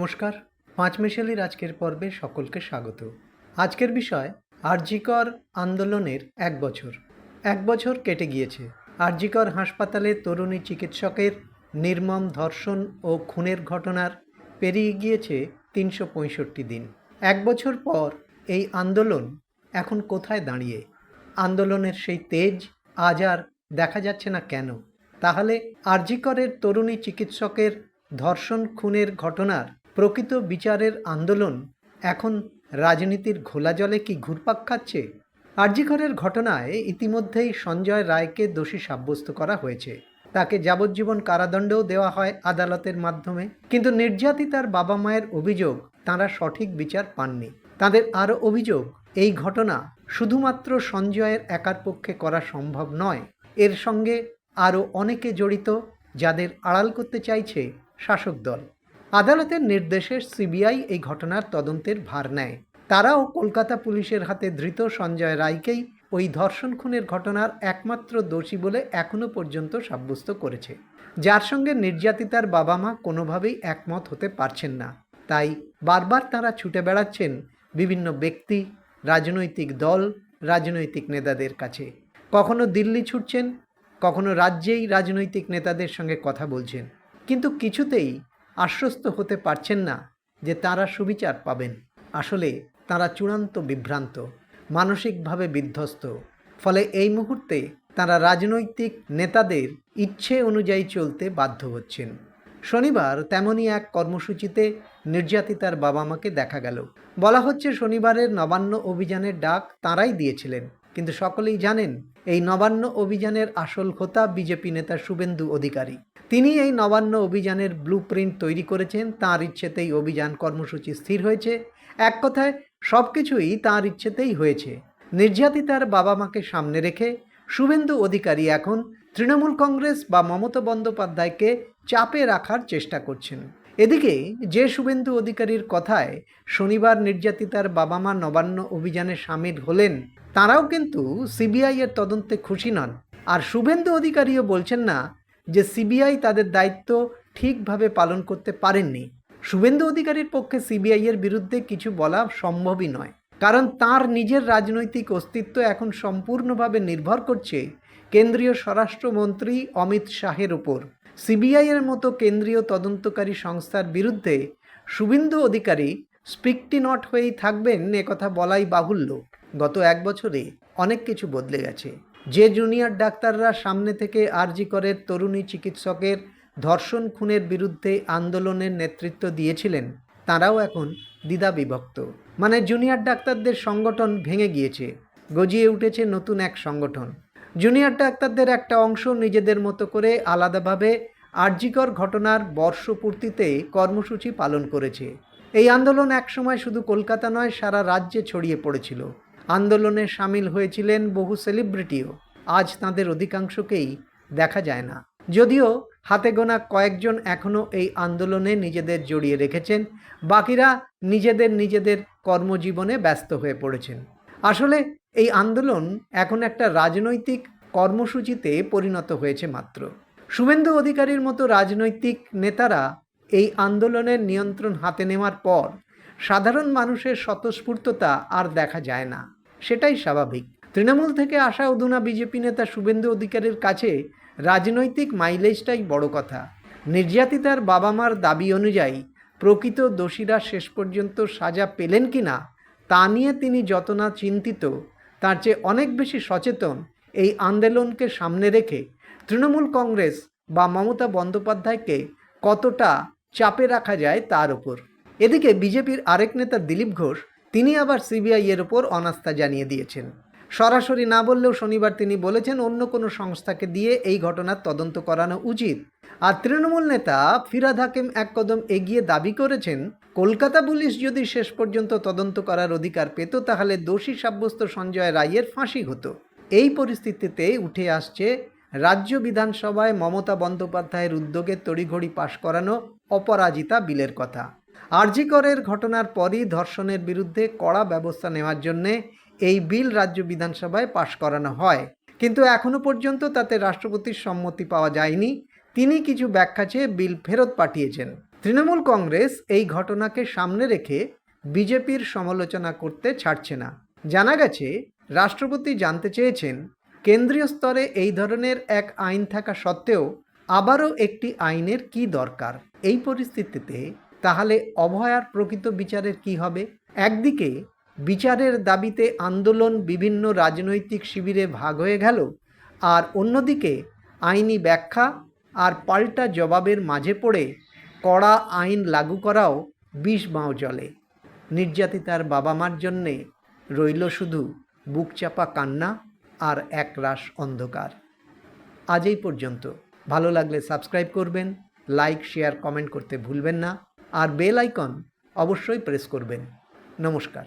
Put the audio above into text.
নমস্কার। পাঁচ মিশেলির আজকের পর্বে সকলকে স্বাগত। আজকের বিষয়, আরজিকর আন্দোলনের এক বছর। এক বছর কেটে গিয়েছে। আরজিকর হাসপাতালে তরুণী চিকিৎসকের নির্মম ধর্ষণ ও খুনের ঘটনার পেরিয়ে গিয়েছে তিনশো পঁয়ষট্টি দিন। এক বছর পর এই আন্দোলন এখন কোথায় দাঁড়িয়ে? আন্দোলনের সেই তেজ আজ আর দেখা যাচ্ছে না কেন? তাহলে আরজিকরের তরুণী চিকিৎসকের ধর্ষণ খুনের ঘটনার প্রকৃত বিচারের আন্দোলন এখন রাজনীতির ঘোলা জলে কি ঘুরপাক খাচ্ছে? আরজিকরের ঘটনায় ইতিমধ্যেই সঞ্জয় রায়কে দোষী সাব্যস্ত করা হয়েছে। তাকে যাবজ্জীবন কারাদণ্ডও দেওয়া হয় আদালতের মাধ্যমে। কিন্তু নির্যাতিতার বাবা মায়ের অভিযোগ, তারা সঠিক বিচার পাননি। তাদের আরও অভিযোগ, এই ঘটনা শুধুমাত্র সঞ্জয়ের একার পক্ষে করা সম্ভব নয়। এর সঙ্গে আরও অনেকে জড়িত, যাদের আড়াল করতে চাইছে শাসক দল। আদালতের নির্দেশে সিবিআই এই ঘটনার তদন্তের ভার নেয়। তারাও কলকাতা পুলিশের হাতে ধৃত সঞ্জয় রায়কেই ওই ধর্ষণ খুনের ঘটনার একমাত্র দোষী বলে এখনও পর্যন্ত সাব্যস্ত করেছে। যার সঙ্গে নির্যাতিতার বাবা মা কোনোভাবেই একমত হতে পারছেন না। তাই বারবার তারা ছুটে বেড়াচ্ছেন বিভিন্ন ব্যক্তি, রাজনৈতিক দল, রাজনৈতিক নেতাদের কাছে। কখনো দিল্লি ছুটছেন, কখনো রাজ্যেই রাজনৈতিক নেতাদের সঙ্গে কথা বলছেন। কিন্তু কিছুতেই আশ্বস্ত হতে পারছেন না যে তারা সুবিচার পাবেন। আসলে তারা চূড়ান্ত বিভ্রান্ত, মানসিকভাবে বিধ্বস্ত। ফলে এই মুহূর্তে তারা রাজনৈতিক নেতাদের ইচ্ছে অনুযায়ী চলতে বাধ্য হচ্ছেন। শনিবার তেমনই এক কর্মসূচিতে নির্যাতিতার বাবা মাকে দেখা গেল। বলা হচ্ছে শনিবারের নবান্ন অভিযানের ডাক তাঁরাই দিয়েছিলেন, কিন্তু সকলেই জানেন এই নবান্ন অভিযানের আসল হোতা বিজেপি নেতা শুভেন্দু অধিকারী। তিনি এই নবান্ন অভিযানের ব্লু তৈরি করেছেন। তাঁর ইচ্ছেতেই অভিযান কর্মসূচি স্থির হয়েছে। এক কথায় সব কিছুই তাঁর ইচ্ছেতেই হয়েছে। নির্যাতিতার বাবা মাকে সামনে রেখে শুভেন্দু অধিকারী এখন তৃণমূল কংগ্রেস বা মমতা বন্দ্যোপাধ্যায়কে চাপে রাখার চেষ্টা করছেন। এদিকে, যে শুভেন্দু অধিকারীর কথায় শনিবার নির্যাতিতার বাবা মা নবান্ন অভিযানে সামিল হলেন, তারাও কিন্তু সিবিআইয়ের তদন্তে খুশি নন। আর শুভেন্দু অধিকারীও বলছেন না যে সিবিআই তাদের দায়িত্ব ঠিকভাবে পালন করতে পারেননি। শুভেন্দু অধিকারীর পক্ষে সিবিআই এর বিরুদ্ধে কিছু বলা সম্ভবই নয়। কারণ তার নিজের রাজনৈতিক অস্তিত্ব এখন সম্পূর্ণভাবে নির্ভর করছে কেন্দ্রীয় স্বরাষ্ট্রমন্ত্রী অমিত শাহের ওপর সিবিআই এর মতো কেন্দ্রীয় তদন্তকারী সংস্থার বিরুদ্ধে শুভেন্দু অধিকারী স্পিকটি নট হয়েই থাকবেন একথা বলাই বাহুল্য। গত এক বছরে অনেক কিছু বদলে গেছে। যে জুনিয়র ডাক্তাররা সামনে থেকে আরজি করের তরুণী চিকিৎসকের ধর্ষণ খুনের বিরুদ্ধে আন্দোলনের নেতৃত্ব দিয়েছিলেন, তারাও এখন দ্বিধা বিভক্ত মানে জুনিয়র ডাক্তারদের সংগঠন ভেঙে গিয়েছে, গজিয়ে উঠেছে নতুন এক সংগঠন। জুনিয়র ডাক্তারদের একটা অংশ নিজেদের মতো করে আলাদাভাবে আর্জিকর ঘটনার বর্ষপূর্তিতে কর্মসূচি পালন করেছে। এই আন্দোলন একসময় শুধু কলকাতা নয়, সারা রাজ্যে ছড়িয়ে পড়েছিল। আন্দোলনে সামিল হয়েছিলেন বহু সেলিব্রিটিও। আজ তাদের অধিকাংশকেই দেখা যায় না। যদিও হাতে গোনা কয়েকজন এখনও এই আন্দোলনে নিজেদের জড়িয়ে রেখেছেন, বাকিরা নিজেদের নিজেদের কর্মজীবনে ব্যস্ত হয়ে পড়েছেন। আসলে এই আন্দোলন এখন একটা রাজনৈতিক কর্মসূচিতে পরিণত হয়েছে মাত্র। শুভেন্দু অধিকারীর মতো রাজনৈতিক নেতারা এই আন্দোলনের নিয়ন্ত্রণ হাতে নেওয়ার পর সাধারণ মানুষের স্বতঃস্ফূর্ততা আর দেখা যায় না। সেটাই স্বাভাবিক। তৃণমূল থেকে আসা অধুনা বিজেপি নেতা শুভেন্দু অধিকারীর কাছে রাজনৈতিক মাইলেজটাই বড় কথা। নির্যাতিতার বাবা মার দাবি অনুযায়ী প্রকৃত দোষীরা শেষ পর্যন্ত সাজা পেলেন কি না তা নিয়ে তিনি যত না চিন্তিত, তার চেয়ে অনেক বেশি সচেতন এই আন্দোলনকে সামনে রেখে তৃণমূল কংগ্রেস বা মমতা বন্দ্যোপাধ্যায়কে কতটা চাপে রাখা যায় তার ওপর এদিকে বিজেপির আরেক নেতা দিলীপ ঘোষ তিনি আবার সিবিআই এর ওপর অনাস্থা জানিয়ে দিয়েছেন। সরাসরি না বললেও শনিবার তিনি বলেছেন, অন্য কোনো সংস্থাকে দিয়ে এই ঘটনার তদন্ত করানো উচিত। আর তৃণমূল নেতা ফিরাদ হাকিম এক কদম এগিয়ে দাবি করেছেন, কলকাতা পুলিশ যদি শেষ পর্যন্ত তদন্ত করার অধিকার পেত, তাহলে দোষী সাব্যস্ত সঞ্জয় রায়ের ফাঁসি হতো। এই পরিস্থিতিতে উঠে আসছে রাজ্য বিধানসভায় মমতা বন্দ্যোপাধ্যায়ের উদ্যোগে তড়িঘড়ি পাশ করানো অপরাজিতা বিলের কথা। আরজিকরের ঘটনার পরই ধর্ষণের বিরুদ্ধে কড়া ব্যবস্থা নেওয়ার জন্যে এই বিল রাজ্য বিধানসভায় পাশ করানো হয়। কিন্তু এখনও পর্যন্ত তাতে রাষ্ট্রপতির সম্মতি পাওয়া যায়নি। তিনি কিছু ব্যাখ্যা চেয়ে বিল ফেরত পাঠিয়েছেন। তৃণমূল কংগ্রেস এই ঘটনাকে সামনে রেখে বিজেপির সমালোচনা করতে ছাড়ছে না। জানা গেছে, রাষ্ট্রপতি জানতে চেয়েছেন, কেন্দ্রীয় স্তরে এই ধরনের এক আইন থাকা সত্ত্বেও আবারও একটি আইনের কি দরকার? এই পরিস্থিতিতে তাহলে অভয়ার প্রকৃত বিচারের কি হবে? একদিকে, বিচারের দাবিতে আন্দোলন বিভিন্ন রাজনৈতিক শিবিরে ভাগ হয়ে গেল, আর অন্যদিকে, আইনি ব্যাখ্যা আর পাল্টা জবাবের মাঝে পড়ে কড়া আইন লাগু করাও বিষ বাঁও জলে। নির্যাতিতার বাবা মার জন্যে রইল শুধু বুকচাপা কান্না আর এক একরাশ অন্ধকার। আজ এই পর্যন্ত। ভালো লাগলে সাবস্ক্রাইব করবেন, লাইক, শেয়ার, কমেন্ট করতে ভুলবেন না। আর বেল আইকন অবশ্যই প্রেস করবেন। নমস্কার।